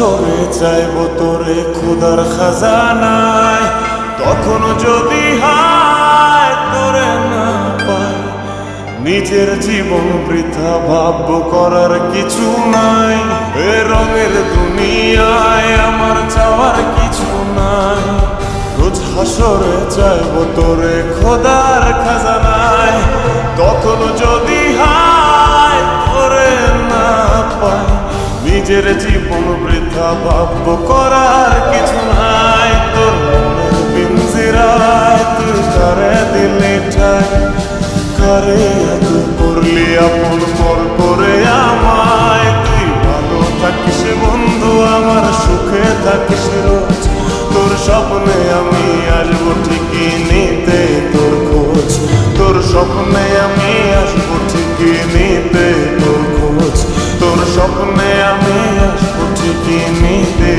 হাসরে চাইব তোরে খোদার খাজানায় তখন যদি হায় তোরে না নিজের জীবন বৃথা ভাব্য করার কিছু নাই। এ রঙের দুনিয়ায় আমার চাওয়ার কিছু নাই। রোজ হাসরে চাইব তোরে খোদার খাজানায় তখন যদি নিজের জীবন বৃথা ভাব্য করার কিছু নাই। তোর মনের তুই করে দিলে ঠাই করে করলি আপন পর করে আমায়। তুই ভালো থাকিস বন্ধু, আমার সুখে থাকিস রোজ। তোর স্বপ্নে আমি আসব ঠিকই নিতে তোর খোঁজ। তোর স্বপ্নে আমি আসব ঠিকই নিতে তোর স্বপ্নে আমি আসব ঠিকই নিতে